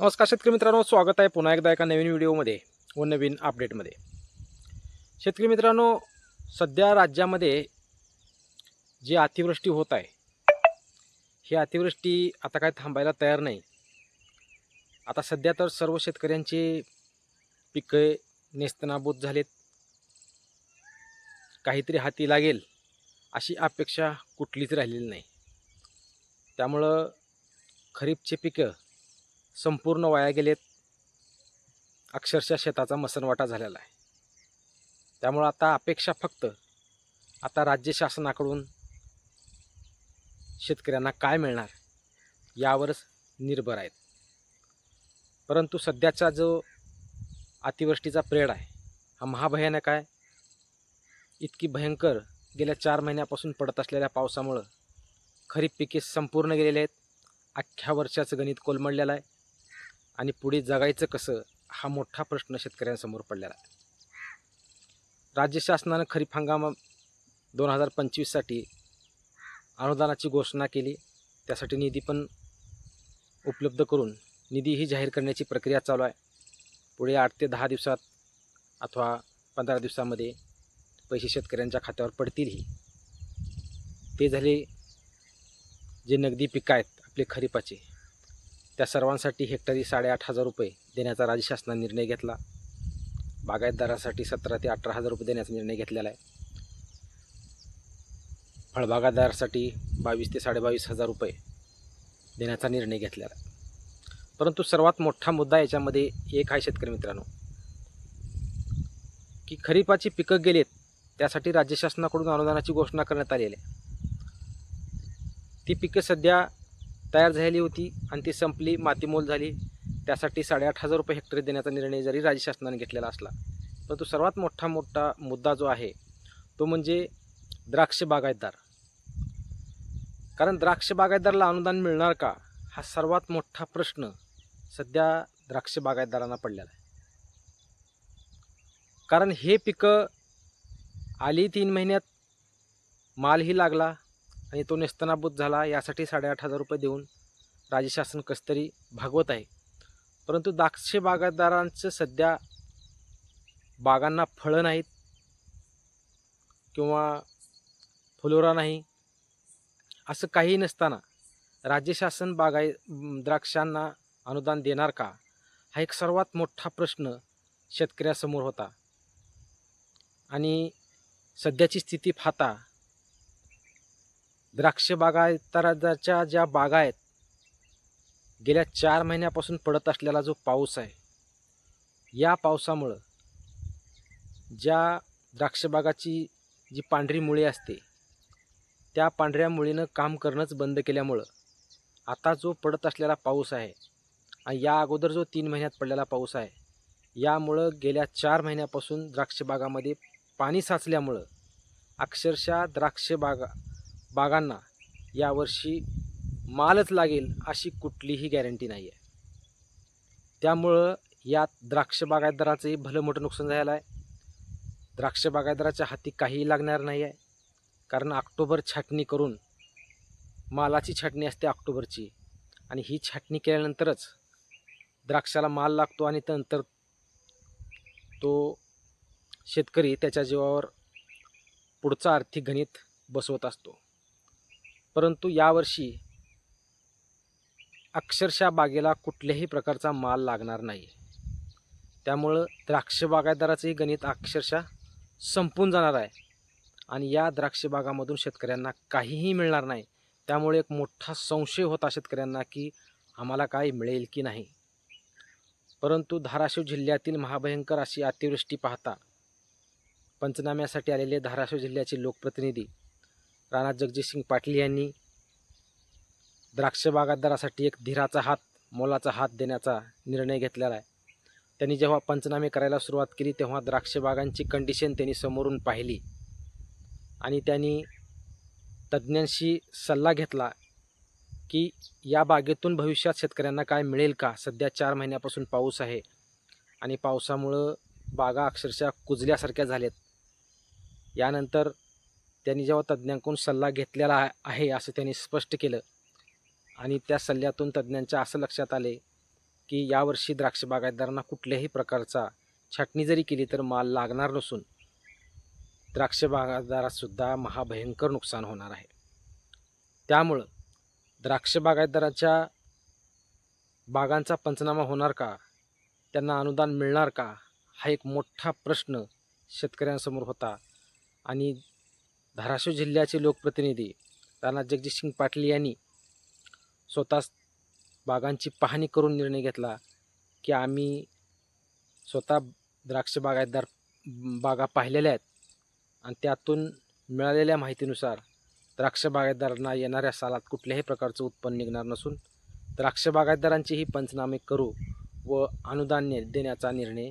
नमस्कार शेतकरी मित्रांनो स्वागत आहे पुन्हा एकदा एका नवीन व्हिडिओमध्ये व नवीन अपडेटमध्ये. शेतकरी मित्रांनो सध्या राज्यामध्ये जी अतिवृष्टी होत आहे ही अतिवृष्टी आता काय थांबायला तयार नाही. आता सध्या तर सर्व शेतकऱ्यांची पिके नेस्तनाबूत झालेत. काहीतरी हाती लागेल अशी अपेक्षा कुठलीच राहिलेली नाही. त्यामुळं खरीपचे पिकं संपूर्ण वाया गेलेत. अक्षरशः शेताचा मसनवाटा झालेला आहे. त्यामुळं आता अपेक्षा फक्त आता राज्य शासनाकडून शेतकऱ्यांना काय मिळणार यावरच निर्भर आहेत. परंतु सध्याचा जो अतिवृष्टीचा प्रेड आहे हा महाभयानक आहे. इतकी भयंकर गेल्या चार महिन्यापासून पडत असलेल्या पावसामुळं खरीप पिके संपूर्ण गेलेले आहेत. अख्ख्या वर्षाचं गणित कोलमडलेलं आहे. आणि पुढे जगायचं कसं हा मोठा प्रश्न शेतकऱ्यांसमोर पडलेला आहे. राज्य शासनानं खरीप हंगाम दोन हजार पंचवीससाठी अनुदानाची घोषणा केली. त्यासाठी निधी पण उपलब्ध करून निधी ही जाहीर करण्याची प्रक्रिया चालू आहे. पुढे आठ ते दहा दिवसात अथवा पंधरा दिवसामध्ये पैसे शेतकऱ्यांच्या खात्यावर पडतीलही ते झाले जे नगदी पिकं आहेत आपले खरीपाचे. त्या सर्वांसाठी हेक्टरी साडेआठ हजार रुपये देण्याचा राज्य शासनाने निर्णय घेतला. बागायतदारासाठी सतरा ते अठरा हजार रुपये देण्याचा निर्णय घेतलेला आहे. फळबागादारासाठी बावीस ते साडेबावीस हजार रुपये देण्याचा निर्णय घेतलेला आहे. परंतु सर्वात मोठा मुद्दा याच्यामध्ये एक आहे शेतकरी मित्रांनो की खरीपाची पिकं गेलेत त्यासाठी राज्य शासनाकडून अनुदानाची घोषणा करण्यात आलेली आहे. ती पिकं सध्या तयार झालेली होती आणि ती संपली मातीमोल झाली. त्यासाठी साडेआठ हजार रुपये हेक्टरी देण्याचा निर्णय जरी राज्य शासनाने घेतलेला असला परंतु सर्वात मोठा मोठा मुद्दा जो आहे तो म्हणजे द्राक्ष बागायतदार. कारण द्राक्ष बागायतदाराला अनुदान मिळणार का हा सर्वात मोठा प्रश्न सध्या द्राक्ष बागायतदारांना पडलेला आहे. कारण हे पिकं आली तीन महिन्यात मालही लागला आणि तो नेस्तनाबूत झाला यासाठी साडेआठ हजार रुपये देऊन राज्य शासन भागवत आहे. परंतु द्राक्ष बागायतदारांचं सध्या बागांना फळं नाहीत किंवा फुलोरा नाही असं काहीही नसताना राज्य शासन बागाय द्राक्षांना अनुदान देणार का? हा एक सर्वात मोठा प्रश्न शेतकऱ्यासमोर होता. आणि सध्याची स्थिती पाहता द्राक्ष बागायतदाराच्या ज्या बागा आहेत गेल्या चार महिन्यापासून पडत असलेला जो पाऊस आहे या पावसामुळं ज्या द्राक्षबागाची जी पांढरी मुळी असते त्या पांढऱ्या मुळीनं काम करणंच बंद केल्यामुळं आता जो पडत असलेला पाऊस आहे आणि या अगोदर जो तीन महिन्यात पडलेला पाऊस आहे यामुळं गेल्या चार महिन्यापासून द्राक्षबागामध्ये पाणी साचल्यामुळं अक्षरशः द्राक्षबागा बागांना यावर्षी मालच लागेल अशी कुठलीही गॅरंटी नाही आहे त्यामुळं यात द्राक्ष बागायतदाराचंही भलं मोठं नुकसान झालेलं आहे. द्राक्ष बागायतदाराच्या हाती काहीही लागणार नाही आहे कारण ऑक्टोबर छाटणी करून मालाची छाटणी असते ऑक्टोबरची. आणि ही छाटणी केल्यानंतरच द्राक्षाला माल लागतो आणि नंतर तो शेतकरी त्याच्या जीवावर पुढचा आर्थिक गणित बसवत असतो. परंतु यावर्षी अक्षरशः बागेला कुठल्याही प्रकारचा माल लागणार नाही. त्यामुळं द्राक्ष बागायतदाराचंही गणित अक्षरशः संपून जाणार आहे आणि या द्राक्ष बागामधून शेतकऱ्यांना काहीही मिळणार नाही. त्यामुळे एक मोठा संशय होता शेतकऱ्यांना की आम्हाला काय मिळेल की नाही. परंतु धाराशिव जिल्ह्यातील महाभयंकर अशी अतिवृष्टी पाहता पंचनाम्यासाठी आलेले धाराशिव जिल्ह्याचे लोकप्रतिनिधी राणा जगजितसिंग पाटील यांनी द्राक्ष बागायतदारासाठी एक धीराचा हात मोलाचा हात देण्याचा निर्णय घेतलेला आहे. त्यांनी जेव्हा पंचनामे करायला सुरुवात केली तेव्हा द्राक्ष बागांची कंडिशन त्यांनी समोरून पाहिली. आणि त्यांनी तज्ज्ञांशी सल्ला घेतला की या बागेतून भविष्यात शेतकऱ्यांना काय मिळेल का? सध्या चार महिन्यापासून पाऊस आहे आणि पावसामुळं बागा अक्षरशः कुजल्यासारख्या झाल्यात. यानंतर त्यांनी जेव्हा तज्ज्ञांकडून सल्ला घेतलेला आहे असं त्यांनी स्पष्ट केलं आणि त्या सल्ल्यातून तज्ज्ञांच्या असं लक्षात आले की यावर्षी द्राक्ष बागायतदारांना कुठल्याही प्रकारचा छाटणी जरी केली तर माल लागणार नसून द्राक्ष बागायतदारासुद्धा महाभयंकर नुकसान होणार आहे. त्यामुळं द्राक्ष बागायतदाराच्या बागांचा पंचनामा होणार का? त्यांना अनुदान मिळणार का? हा एक मोठा प्रश्न शेतकऱ्यांसमोर होता आणि धाराशिव जिल्ह्याचे लोकप्रतिनिधी राणा जगजितसिंग पाटील यांनी स्वतःच बागांची पाहणी करून निर्णय घेतला की आम्ही स्वतः द्राक्ष बागायतदार बागा पाहिलेल्या आहेत आणि त्यातून मिळालेल्या माहितीनुसार द्राक्ष बागायतदारांना येणाऱ्या सालात कुठल्याही प्रकारचं उत्पन्न निघणार नसून द्राक्ष बागायतदारांचीही पंचनामे करू व अनुदान देण्याचा निर्णय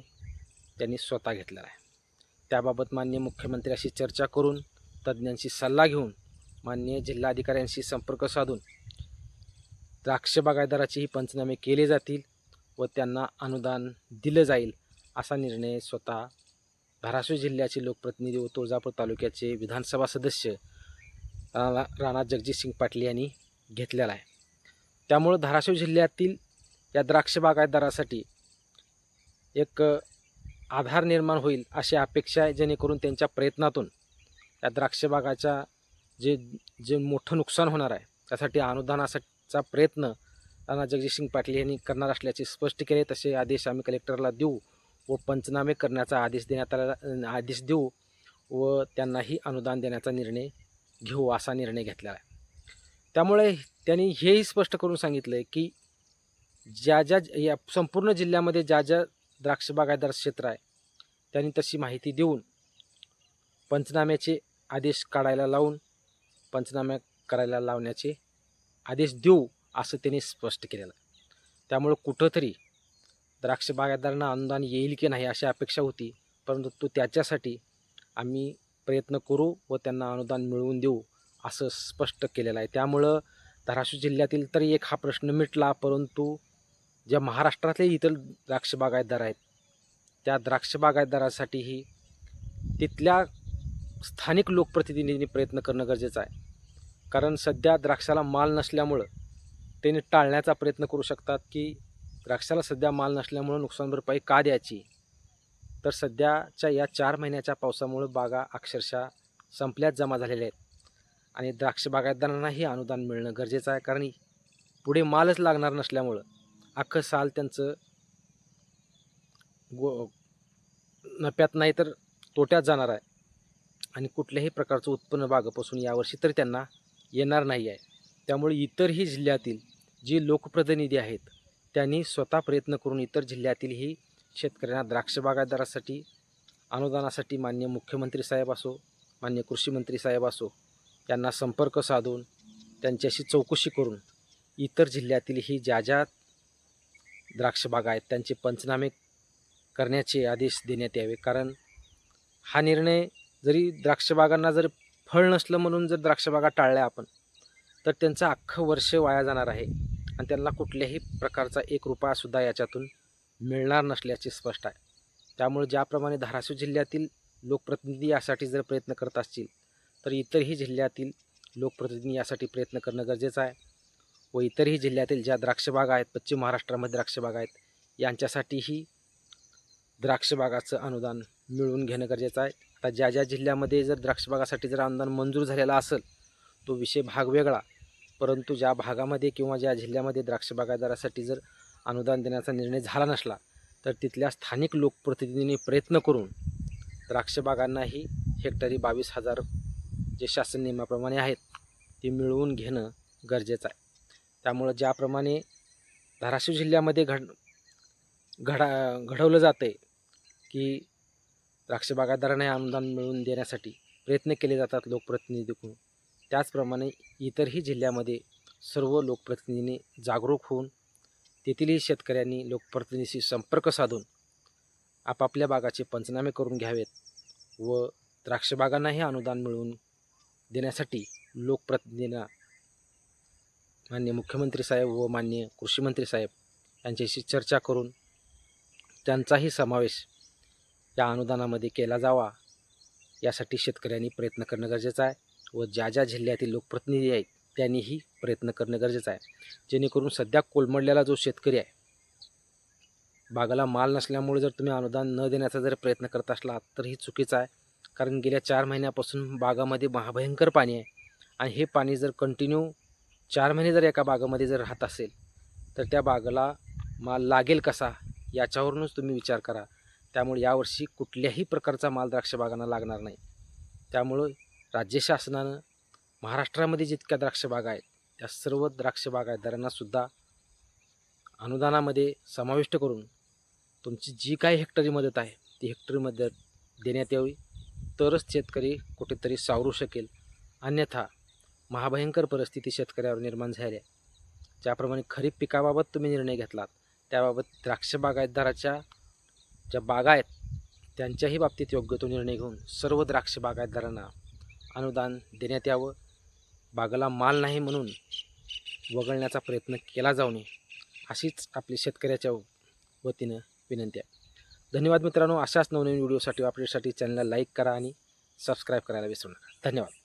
त्यांनी स्वतः घेतलेला आहे. त्याबाबत मान्य मुख्यमंत्र्याशी चर्चा करून तज्ज्ञांशी सल्ला घेऊन माननीय जिल्हाधिकाऱ्यांशी संपर्क साधून द्राक्ष बागायदाराचेही पंचनामे केले जातील व त्यांना अनुदान दिलं जाईल असा निर्णय स्वतः धाराशिव जिल्ह्याचे लोकप्रतिनिधी व तुळजापूर तालुक्याचे विधानसभा सदस्य राणा राणा जगजितसिंग पाटील यांनी घेतलेला आहे. त्यामुळं धाराशिव जिल्ह्यातील या द्राक्ष बागायतदारासाठी एक आधार निर्माण होईल अशी अपेक्षा आहे जेणेकरून त्यांच्या प्रयत्नातून या द्राक्षबागाच्या जे जे मोठं नुकसान होणार आहे त्यासाठी अनुदानाचा प्रयत्न राणा जगजितसिंग पाटील यांनी करणार असल्याचे स्पष्ट केले. तसे आदेश आम्ही कलेक्टरला देऊ व पंचनामे करण्याचा आदेश देण्यात आला आदेश देऊ व त्यांनाही अनुदान देण्याचा निर्णय घेऊ असा निर्णय घेतलेला आहे. त्यामुळे त्यांनी हेही स्पष्ट करून सांगितलं आहे की ज्या ज्या या संपूर्ण जिल्ह्यामध्ये ज्या ज्या द्राक्षबागायदार क्षेत्र आहे त्यांनी तशी माहिती देऊन पंचनाम्याचे आदेश काढायला लावून पंचनामे करायला लावण्याचे आदेश देऊ असं त्यांनी स्पष्ट केलेलं. आहे त्यामुळं कुठंतरी द्राक्ष बागायतदारांना अनुदान येईल की नाही अशी अपेक्षा होती परंतु तो त्याच्यासाठी आम्ही प्रयत्न करू व त्यांना अनुदान मिळवून देऊ असं स्पष्ट केलेलं आहे. त्यामुळं धाराशिव जिल्ह्यातील तरी एक हा प्रश्न मिटला परंतु ज्या महाराष्ट्रातले इतर द्राक्ष बागायतदार आहेत त्या द्राक्ष बागायतदारासाठीही तिथल्या स्थानिक लोकप्रतिनिधींनी प्रयत्न करणं गरजेचं आहे. कारण सध्या द्राक्षाला माल नसल्यामुळं त्यांनी टाळण्याचा प्रयत्न करू शकतात की द्राक्षाला सध्या माल नसल्यामुळं नुकसान भरपाई का द्यायची? तर सध्याच्या या चार महिन्याच्या पावसामुळं बागा अक्षरशः संपल्यात जमा झालेल्या आहेत. आणि द्राक्ष बागायतदारांनाही अनुदान मिळणं गरजेचं आहे. कारण पुढे मालच लागणार नसल्यामुळं अख्खं साल त्यांचं गो नफ्यात नाही तर तोट्यात जाणार आहे. आणि कुठल्याही प्रकारचं उत्पन्न बागापासून यावर्षी तर त्यांना येणार नाही आहे. त्यामुळे इतरही जिल्ह्यातील जे लोकप्रतिनिधी आहेत त्यांनी स्वतः प्रयत्न करून इतर जिल्ह्यातीलही शेतकऱ्यांना द्राक्ष बागायतदारासाठी अनुदानासाठी मान्य मुख्यमंत्री साहेब असो मान्य कृषीमंत्री साहेब असो यांना संपर्क साधून त्यांच्याशी चौकशी करून इतर जिल्ह्यातीलही ज्या ज्या द्राक्षबागा आहेत त्यांचे पंचनामे करण्याचे आदेश देण्यात यावे. कारण हा निर्णय जरी द्राक्षबागांना जर फळ नसलं म्हणून जर द्राक्षबागा टाळल्या आपण तर त्यांचं अख्खं वर्ष वाया जाणार आहे आणि त्यांना कुठल्याही प्रकारचा एक रुपयासुद्धा याच्यातून मिळणार नसल्याचे स्पष्ट आहे. त्यामुळे ज्याप्रमाणे धाराशिव जिल्ह्यातील लोकप्रतिनिधी यासाठी जर प्रयत्न करत असतील तर इतरही जिल्ह्यातील लोकप्रतिनिधी यासाठी प्रयत्न करणं गरजेचं आहे व इतरही जिल्ह्यातील ज्या द्राक्षबागा आहेत पश्चिम महाराष्ट्रामध्ये द्राक्षबागा आहेत यांच्यासाठीही द्राक्षबागाचं अनुदान मिळवून घेणं गरजेचं आहे. आता ज्या ज्या जिल्ह्यामध्ये जर द्राक्षबागासाठी जर अनुदान मंजूर झालेला असेल तो विषय भाग वेगळा. परंतु ज्या भागामध्ये किंवा ज्या जिल्ह्यामध्ये द्राक्षबागादारासाठी जर अनुदान देण्याचा निर्णय झाला नसला तर तिथल्या स्थानिक लोकप्रतिनिधींनी प्रयत्न करून द्राक्षबागांनाही हेक्टरी बावीस हजार जे शासन नियमाप्रमाणे आहेत ते मिळवून घेणं गरजेचं आहे. त्यामुळं ज्याप्रमाणे धाराशिव जिल्ह्यामध्ये घड घडा घडवलं जातं आहे की द्राक्ष बागायतदारांना हे अनुदान मिळवून देण्यासाठी प्रयत्न केले जातात लोकप्रतिनिधीकडून. त्याचप्रमाणे इतरही जिल्ह्यामध्ये सर्व लोकप्रतिनिधींनी जागरूक होऊन तेथीलही शेतकऱ्यांनी लोकप्रतिनिधीशी संपर्क साधून आपापल्या बागाचे पंचनामे करून घ्यावेत व द्राक्षबागांनाही अनुदान मिळवून देण्यासाठी लोकप्रतिनिधींना मान्य मुख्यमंत्री साहेब व मान्य कृषीमंत्री साहेब यांच्याशी चर्चा करून त्यांचाही समावेश या अनुदानामध्ये केला जावा. यासाठी शेतकऱ्यांनी प्रयत्न करणं गरजेचं आहे व ज्या ज्या जिल्ह्यातील लोकप्रतिनिधी आहेत त्यांनीही प्रयत्न करणं गरजेचं आहे. जेणेकरून सध्या कोलमडलेला जो शेतकरी आहे बागाला माल नसल्यामुळे जर तुम्ही अनुदान न देण्याचा जर प्रयत्न करत असला तर ही चुकीचं आहे. कारण गेल्या चार महिन्यापासून बागामध्ये महाभयंकर पाणी आहे आणि हे पाणी जर कंटिन्यू चार महिने जर एका बागामध्ये जर राहत असेल तर त्या बागाला माल लागेल कसा? याच्यावरूनच तुम्ही विचार करा. त्यामुळे यावर्षी कुठल्याही प्रकारचा माल द्राक्ष बागांना लागणार नाही. त्यामुळं राज्य शासनानं महाराष्ट्रामध्ये जितक्या द्राक्ष बागा आहेत त्या सर्व द्राक्ष बागायतदारांनासुद्धा अनुदानामध्ये समाविष्ट करून तुमची जी काही हेक्टरी मदत आहे ती हेक्टरी मदत देण्यात यावी. तरच शेतकरी कुठेतरी सावरू शकेल. अन्यथा महाभयंकर परिस्थिती शेतकऱ्यावर निर्माण झाली आहे ज्याप्रमाणे खरीप पिकाबाबत तुम्ही निर्णय घेतलात त्याबाबत द्राक्ष बागायतदाराच्या ज्या बागा आहेत त्यांच्याही बाबतीत योग्य तो निर्णय घेऊन सर्व द्राक्ष बागायतदारांना अनुदान देण्यात यावं. बागाला माल नाही म्हणून वगळण्याचा प्रयत्न केला जाऊ नये अशीच आपली शेतकऱ्याच्या वतीनं विनंती आहे. धन्यवाद मित्रांनो. अशाच नवनवीन व्हिडिओसाठी अपडेटसाठी चॅनलला लाईक करा आणि सबस्क्राईब करायला विसरू नका. धन्यवाद.